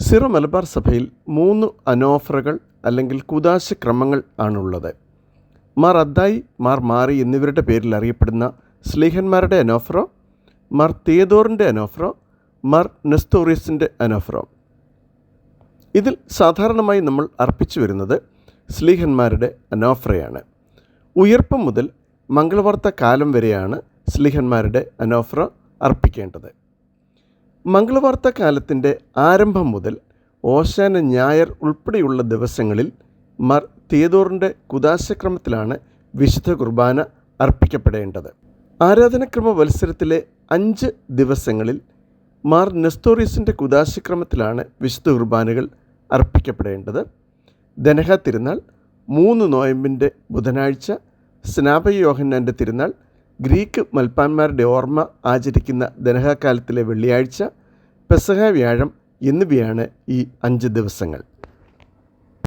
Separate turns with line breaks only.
Syro Malabar സഭയിൽ മൂന്ന് അനോഫറുകൾ അല്ലെങ്കിൽ കുദാശ ക്രമങ്ങൾ ആണുള്ളത്. മാർ അദ്ദായി മാർ മാറി എന്നിവരുടെ പേരിൽ അറിയപ്പെടുന്ന സ്ലീഹന്മാരുടെ അനോഫറോ മാർ തിയതോറിന്റെ അനോഫറോ മാർ നെസ്തോറിയസിന്റെ അനോഫറോ. ഇതിൽ സാധാരണമായി നമ്മൾ അർപ്പിച്ചു വരുന്നത് സ്ലീഹന്മാരുടെ അനോഫറയാണ്. ഉയർപ്പം മുതൽ മംഗളവാർത്ത കാലം വരെയാണ് സ്ലീഹന്മാരുടെ അനോഫറ അർപ്പിക്കേണ്ടത്. മംഗളവാർത്ത കാലത്തിന്റെ ആരംഭം മുതൽ ഓശാന ഞായർ ഉൾപ്പെടെയുള്ള ദിവസങ്ങളിൽ മർ തിയതോറിന്റെ കുദാശക്രമത്തിലാണ് വിശുദ്ധ കുർബാന അർപ്പിക്കപ്പെടേണ്ടത്. ആരാധനക്രമ മത്സരത്തിലെ അഞ്ച് ദിവസങ്ങളിൽ മാർ നെസ്തോറിയസിന്റെ കുദാശക്രമത്തിലാണ് വിശുദ്ധ കുർബാനകൾ അർപ്പിക്കപ്പെടേണ്ടത്. ധനഹ തിരുനാൾ മൂന്ന് നോയമ്പിന്റെ ബുധനാഴ്ച സ്നാപയോഹന്നാന്റെ തിരുനാൾ ഗ്രീക്ക് മൽപ്പാന്മാരുടെ ഓർമ്മ ആചരിക്കുന്ന ദനഹകാലത്തിലെ വെള്ളിയാഴ്ച പെസഹ വ്യാഴം എന്നിവയാണ് ഈ അഞ്ച് ദിവസങ്ങൾ.